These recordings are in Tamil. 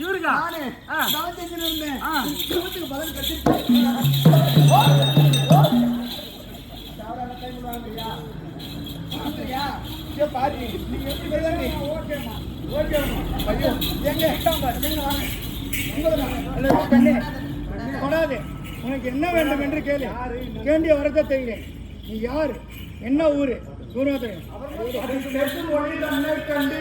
இவருக்கா நானு செஞ்சுன்னு இருந்தேன். குடும்பத்துக்கு பதில் கட்டிட்டு சாவடால கை விடுவாங்கய்யா. பாத்துறியா? இதோ பாரு, நீங்க எப்படி? ஓகேம்மா, ஓகேம்மா. ஐயோ, எங்க? வாங்க. தொடாதே. உனக்கு என்ன வேண்டும் என்று கேளு கேண்டிய வரத்தை தெரியும் நீ யாரு என்ன ஊரு சூரோதயம் என்னை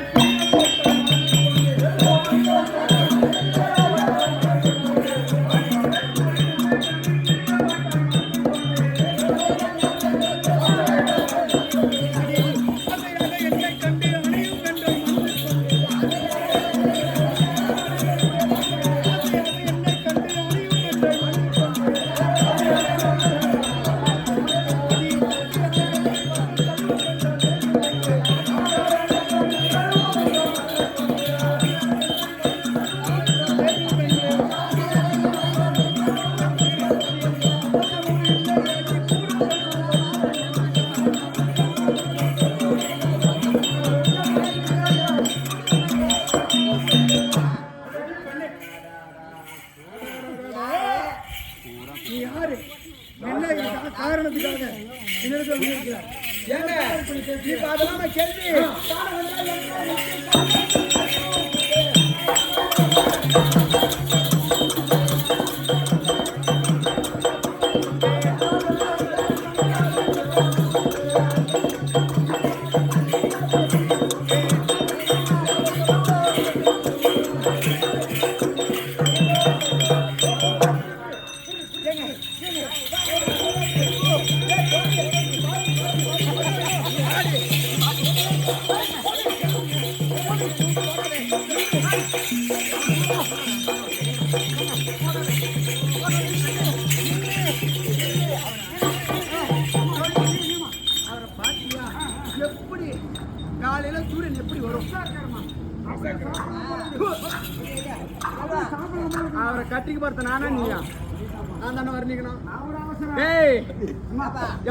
அவரை கட்டிக்கு பார்த்த நானா நீயா? நான் தானே வர்ணிக்கணும். ஏய்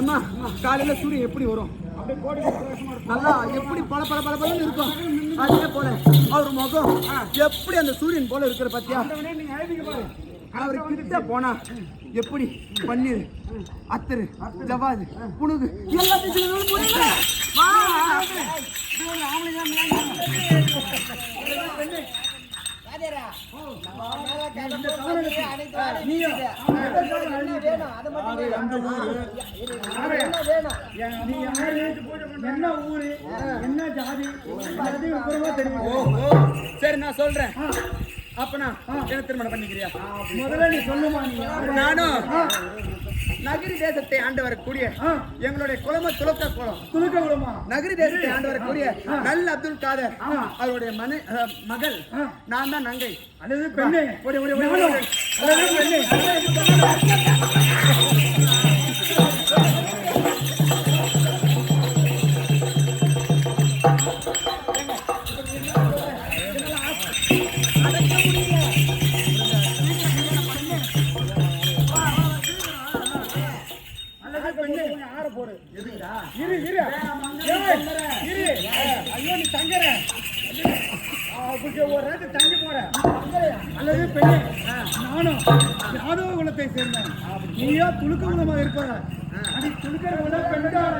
எம்மா காலையில சூரியன் எப்படி வரும்? நல்லா எப்படி பல பல பல பல இருக்கும். அதே போல அவர் முகம் எப்படி அந்த சூரியன் போல இருக்கிற பத்தியா? அவர் கிட்ட போனா எப்படி? பன்னீர் அத்தரு ஜவாது புணுகு எல்லாத்தையும் என்ன ஊரு என்ன ஜாதி சரி நான் சொல்றேன். அப்பனா என்ன திருமணம் பண்ணிக்கிறியா? முதல்ல நீ சொல்லுமா? நானும். நகரி தேசத்தை ஆண்டு வரக்கூடிய. எங்களுடைய குலம துலக்க குளம் துலுக்க விடுமா நகரி தேசத்தை ஆண்டு வரக்கூடிய நல்ல அப்துல் காதர் அவருடைய மனை மகள். நான் தான் நங்கை. அல்லது பெண்ணே. ஒரு ராத்து தங்கி போற அல்லது பெண்ணே நானும் யாதவ குலத்தை சேர்ந்தேன். நீயோ துலுக்க குலமாக இருப்பதா அப்படி துலுக்கிற குலம் பெண்கள்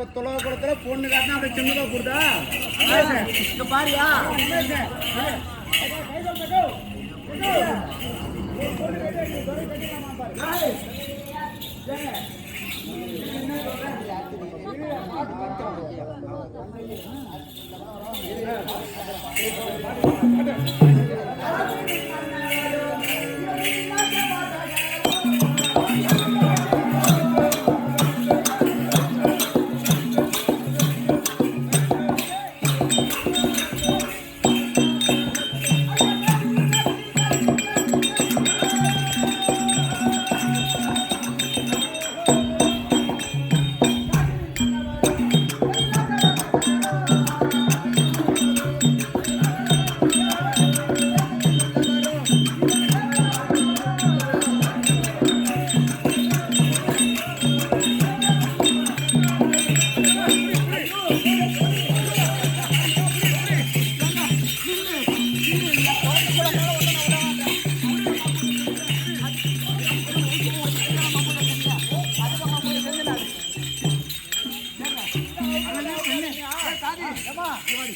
சேரும் ஏன் இப்ப குளத்துல பொண்ணு காட்டினா அப்படி சின்னதா கொடுத்தா? இங்க பாரியா.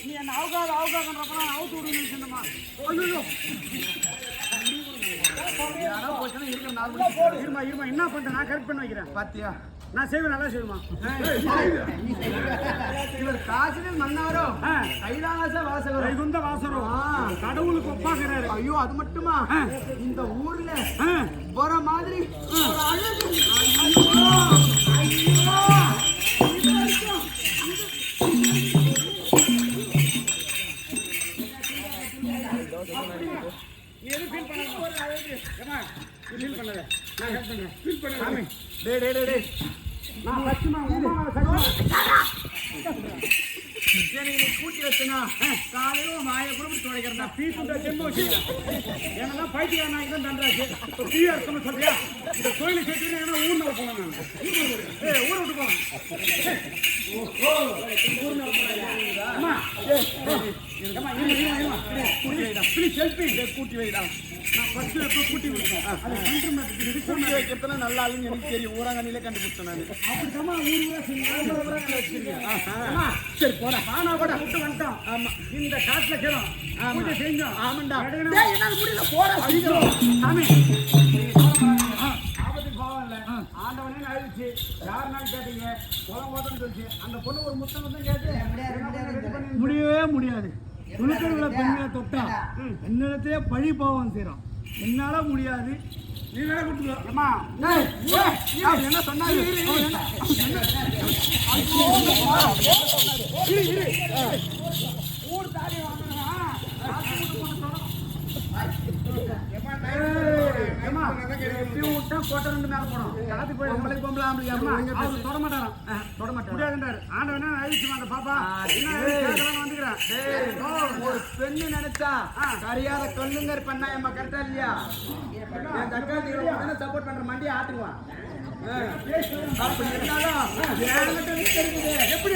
நீ என்ன அவுகாத அவுகாதன்றப்ப அவுத்து விடுன்னு சொன்னமா ஐயோ இருமா இருமா என்ன பண்றேன் நான் கரெக்ட் பண்ணி வைக்கிறேன். பாத்தியா? நான் செய்வேன் நல்லா செய்வேமா இவர் காசினில் மன்னவரோ. கைலாச வாசகரோ? வைகுந்த வாசரும் கடவுளுக்கு ஒப்பாக்குறாரு. ஐயோ அது மட்டுமா. இந்த ஊர்ல. வர மாதிரி என்னதான் நாய்க்கு தான் தண்டாச்சு இப்போ டீ சொல்றியா இந்த கோயிலை சேர்த்து ஊர்ல போனேன் நான் ஏ ஊரை விட்டு போனேன் கூட்டி வைடா. கூட்டி வைடா. நான் first எப்போ கூட்டி விடுறேன். அது கண்டமெண்ட், இது கூட்டி வைக்கிறதுல நல்ல ஆளுன்னு எனக்கு தெரியும். ஊராங்கண்ணிலே கண்டுபிடிச்சேன் நான். சரி போடா. வானா போடா விட்டு வந்துட்டோம். ஆமா. இந்த காட்டுல கேளும். பூஜை செஞ்சோம் ஆமாண்டா. என்னால முடியல. போடா சீக்கிரம். சாமி. ஆண்டவனே அழிச்சு யாருனாலும் கேட்டீங்க? குளம் ஓட்டன்னு சொல்லிச்சு. அந்த பொண்ணு ஒரு முத்தம் வந்து கேட்டு முடியவே முடியாது. துணுக்கர்களை பெண்களை தொட்டா என்னிடத்திலே பழி பாவம் செய்யறோம் என்னால முடியாது நீ வேற கூட்டுக்கோ என்ன சொன்னாரு ஊர் தாடி வாங்கினா எப்படி விட்டா கோட்டை ரெண்டு மேல போனோம் போய் நம்மளுக்கு பொம்பளை ஆம்பளையா அம்மா, தொட மாட்டாராம் தொட ஆண்டவனா அழிச்சு அந்த பாப்பா வந்துக்கிறேன் ஒரு பெண்ணு நினைச்சா கரியாத கல்லுங்கர் பண்ணா எம்மா கரெக்டா இல்லையா என் தக்காளி சப்போர்ட் பண்ற மண்டி ஆட்டுக்குவான் அப்படி இருந்தாலும் எப்படி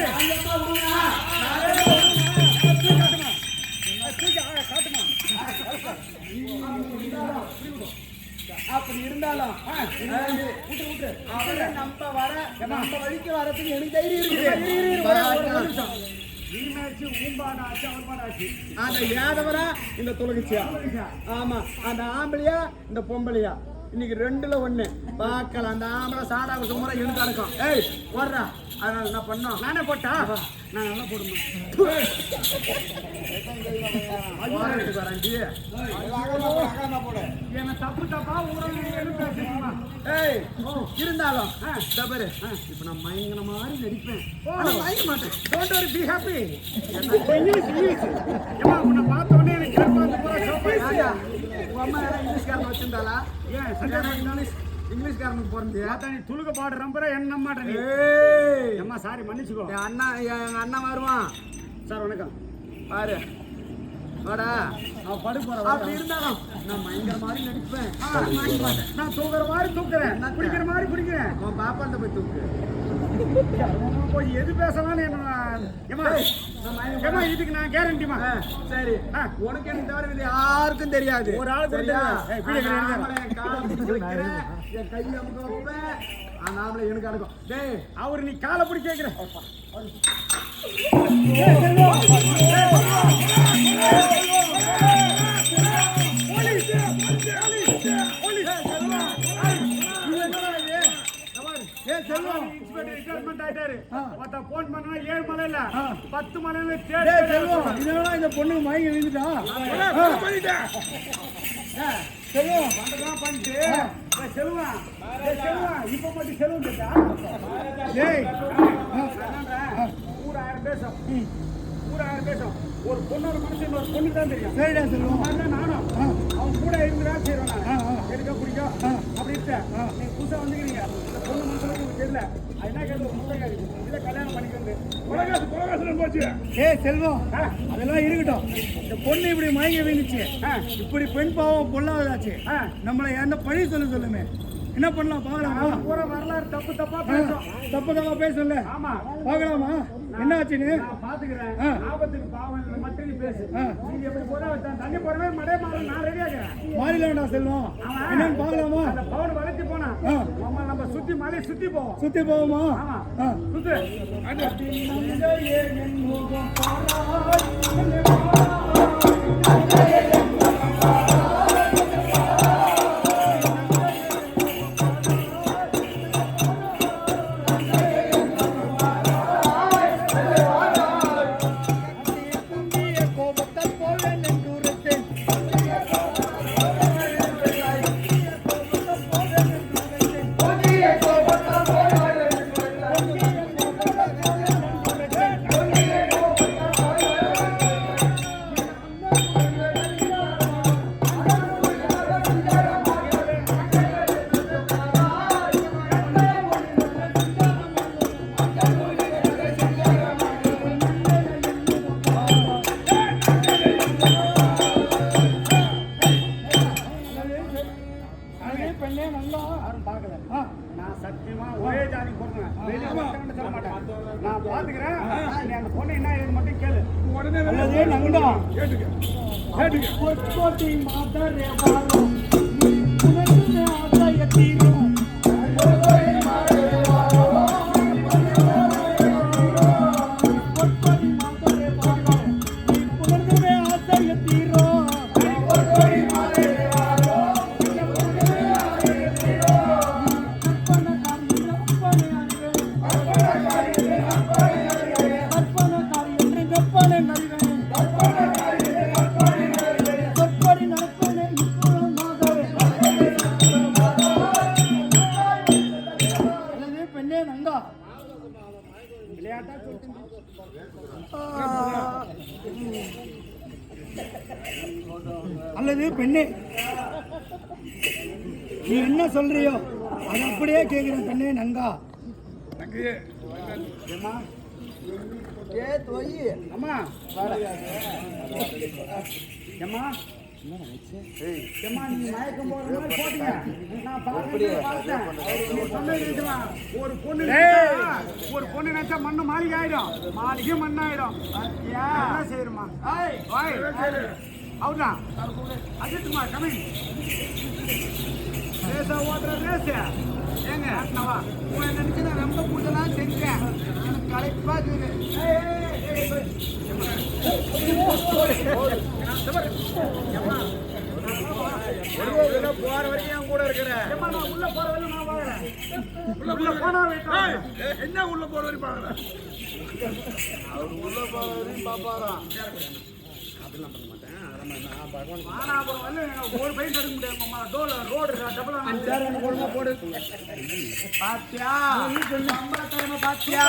காட்டுமா அப்படி இருந்தாலும் அவரை நம்ம வர நம்ம வழிக்கு வரதுக்கு எனக்கு தைரியம் அவர்பாடாச்சு அந்த யாதவரா இந்த தொலைச்சியா ஆமா அந்த ஆம்பளையா இந்த பொம்பளையா? இன்னைக்கு ரெண்டுல ஒண்ணு. பார்க்கலாம் அந்த ஆம்பளை சாடா சுமரா எனக்கு அடக்கம். ஏய் வர்றா அதனால என்ன பண்ணோம் நானே போட்டா? நான் நல்லா வராண்டி என்ன தப்பு தப்பா ஏய் இருந்தாலும் தபரு இப்ப நான் மயங்கின மாதிரி நடிப்பேன். ஆனா மயங்க மாட்டேன். Don't worry be happy English English ஏமா உன்னை பார்த்த உடனே எனக்கு ஏற்பாடு பூரா சோப்பாயிடுச்சு ராஜா, உங்க அம்மா யாரா இங்கிலீஷ்காரன் வச்சிருந்தாளா? ஏன் சஞ்சாரம் சஞ்சய் இங்கிலீஷ்? இங்கிலீஷ்காரனுக்கு பிறந்தியா பார்த்தா நீ துலுக்க பாடு ரொம்ப என்ன மாட்டேன் நீ. ஏய். அம்மா சாரி மன்னிச்சுக்கோ. என் அண்ணா எங்க அண்ணன் வருவான். சார் வணக்கம். பாரு. வாடா. அவன் படு போற அப்படி இருந்தாலும் நான் பயங்கர மாதிரி நடிப்பேன். நான் தூக்குற மாதிரி. தூக்குறேன். நான் குடிக்கிற மாதிரி குடிக்கிறேன். உன் பாப்பாண்ட போய் தூக்கு. போய் எது பேசலாம்னு என்ன இதுக்கு நான் கேரண்டிமா ஆ, சரி. ஆ. உனக்கு எனக்கு தவிர இது யாருக்கும் தெரியாது. ஒரு ஆளுக்கு சரியா? தெரியாது. என் கையை அமுக்க வைப்பேன் ஆம்பளை எனக்கு அடக்கும் டேய் அவர் நீ காலை பிடி கேட்கிற ஏ செல்வம். இருக்காரு ஆ. ஒருத்தன் போன் பண்ணா ஏழு மலையில. பத்து மலையில இந்த பொண்ணுக்கு மயங்கி விழுந்துட்டா? செல்வம் பண்றதெல்லாம் பண்ணிட்டு? செல்வா ஏய் செல்வா இப்ப மட்டும் செல்வம் கேட்டா? டேய் ஊராயிரம் பேசும். ஊராயிரம் பேசும். ஒரு பொண்ணோட மனசு இன்னொரு பொண்ணுக்கு தான் தெரியும். சரிடா செல்வம் நானும். அவன் கூட இருந்தா செய்வேன் ஆ, ஆ. நான் எனக்கு பிடிக்கும் ஆ. அப்படி இருக்க. ஆ. நீங்க புதுசா வந்துக்கிறீங்க. பொண்ணு அது என்ன கேட்டு கல்யாணம் பண்ணிக்கிறது கொலகாசு போச்சு. செல்வம். அதெல்லாம் இருக்கட்டும். இந்த பொண்ணு இப்படி மயங்கி விழுந்துச்சு. இப்படி பெண் பாவம் பொல்லாதாச்சு. நம்மளை என்ன பழி சொல்ல சொல்லுமே. என்ன பண்ணலாம்? பார்க்கலாமா? பூரா வரலாறு தப்பு தப்பா ஆ, பேசும் தப்பு தப்பா பேசல. ஆமா. பார்க்கலாமா? என்ன ஆச்சுன்னு பாத்துக்கிறேன். ஆபத்துக்கு பாவம் இல்லை மட்டும் நீ பேசு. நீங்க எப்படி போதா வச்சான் தண்ணி போறவே மடே மாற நான் செல்வம் ஆமா. என்னன்னு பார்க்கலாமா அந்த பவுன் வளைச்சு போனா ஆ. நம்ம நம்ம சுத்தி மலையை சுத்தி போவோம் சுத்தி போவோமா ஆமா. சுத்து நங்கடா கேட்டுக்க மாதரே வாழும் உனக்கு அல்லது பெண்ணே. நீ என்ன சொல்றியோ அதை அப்படியே கேட்கிறேன் பெண்ணே நங்கா. அம்மா. நிஜமா? ஒரு பொண்ணு ஒரு பொண்ணு நினைச்சா மண்ணு மாளிகை ஆயிடும் மாளிகை மண்ணாயிடும். பாத்தியா? என்ன செய்யணுமா அவுட்டா அஜித்மா கமிங் ரேச ஓட்டுற ரேச ஏங்க அண்ணவா உன்னை நினைச்சு நான் ரொம்ப கூட்டலாம் செஞ்சேன் எனக்கு களைப்பா இருக்குது போற வரைக்கும் கூட உள்ள போற நான் வாங்குறேன். உள்ள போனா என்ன உள்ள போற வரைக்கும் பாக்குற அவர் உள்ள போற வரைக்கும் பாப்பாராம் மானாபுரம் பண்ண மாட்டேன் ஒரு பைக் எடுக்க முடியாது மாமா. டோல் ரோடு டபுள் ஒழுங்கா போடு பாத்தியா சம்பளத்தரமை பாத்தியா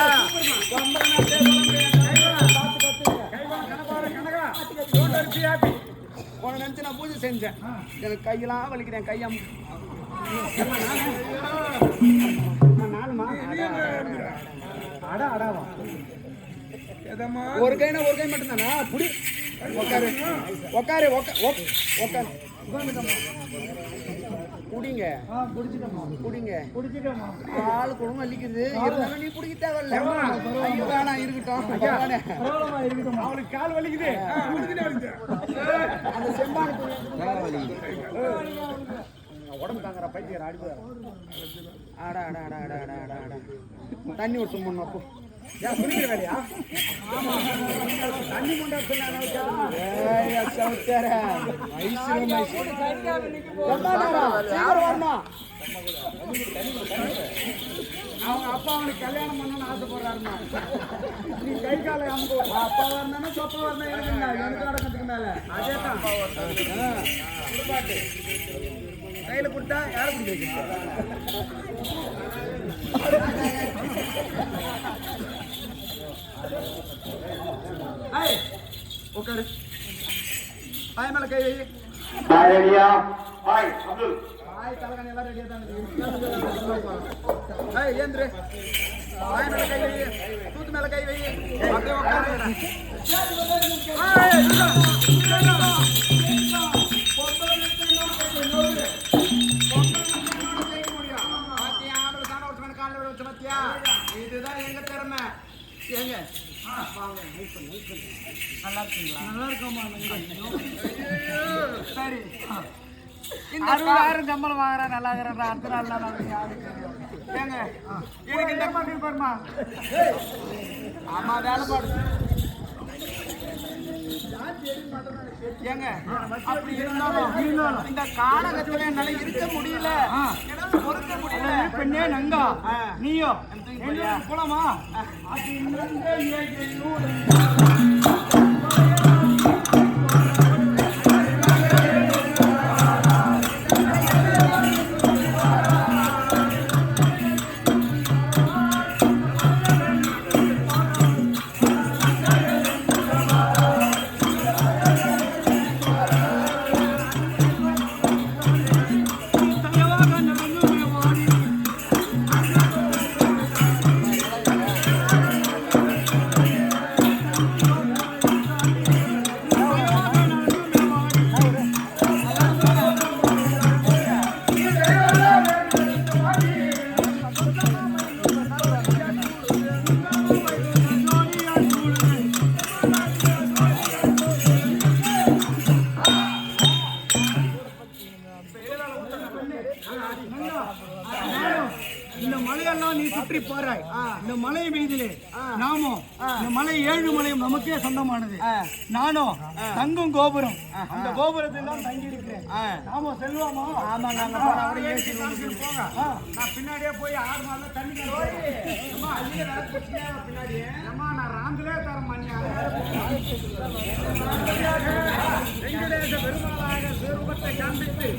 உன நினைச்சு நான் பூஜை செஞ்சேன் எனக்கு கையெல்லாம் வலிக்கிறேன் கையம் நானுமா அடா அடாவா ஒரு கைனா ஒரு கை மட்டும் தானா புடி. உக்காரு. உக்காரு உக்கா- உக்- உக்காரு. குடிங்க குடிங்க ஆள் குடும்பம் வலிக்குது இருந்தாலும் நீ குடிக்க தேவையில்ல. வேணாம் இருக்கட்டும். அவளுக்கு கால் வலிக்குது. அந்த செம்பான உடம்பு தாங்குற பைத்தியர் அடிப்பார் ஆடா ஆடா ஆடா ஆடா ஆடா ஆடா ஆடா. தண்ணி ஒரு சும்மா அப்போ. அவங்க அப்பா அவனுக்கு கல்யாணம் பண்ணணும்னு ஆசைப்படுறாருமா? நீ கை காலை அப்பா வரணும் சொப்பா வரணும். எனக்கு? எனக்கு நடக்கிறதுக்கு மேல. அதே தான் கையில கொடுத்தா யாரை பிடிக்க வைக்கிறது ஏய், உட்காரு. பாய் மேல கை வை. Hi, India. Hi, Abdul. பாய் தலைகாணி எல்லாம் ரெடியா தான்? ஏய் ஏந்திரு. பாய் மேல கை வை. தூத்து மேல கை வை. அப்படியே உட்காரு? இதுதான் எங்க திறமை. ஏங்க வாங்க, move பண்ணு, move பண்ணு. நல்லா இருக்கீங்களா? நல்லா இருக்கோமா சரி. அறுபதாயிரம் சம்பளம் வாங்குறேன் நல்லா இருக்கிறேன் அடுத்த நாள் நமக்கு யாருக்கு தெரியும்? எனக்கு இந்த பண்ணி பாருமா ஆமா வேலை பாடு. ஏங்க அப்படி இருந்தாலும் இந்த காலகட்டத்துல என்னால இருக்க முடியல. பொறுக்க முடியல. பெண்ணே நங்கா. நீயோ அது சுற்றி போறாய். இந்த மலை மீதிலே நாமும் இந்த மலை ஏழு மலையும் நமக்கே சொந்தமானது. நானும் தங்கும் கோபுரம். அந்த கோபுரத்தில் தான் தங்கி இருக்கிறேன் நாம செல்வோமா? ஆமா நாங்க போங்க. நான் பின்னாடியே போய் ஆறு மாதம் தண்ணி பின்னாடியே. நான் ராந்திலே தரேன் மணியா வெங்கடேச பெருமாளாக சிறுபத்தை காண்பித்து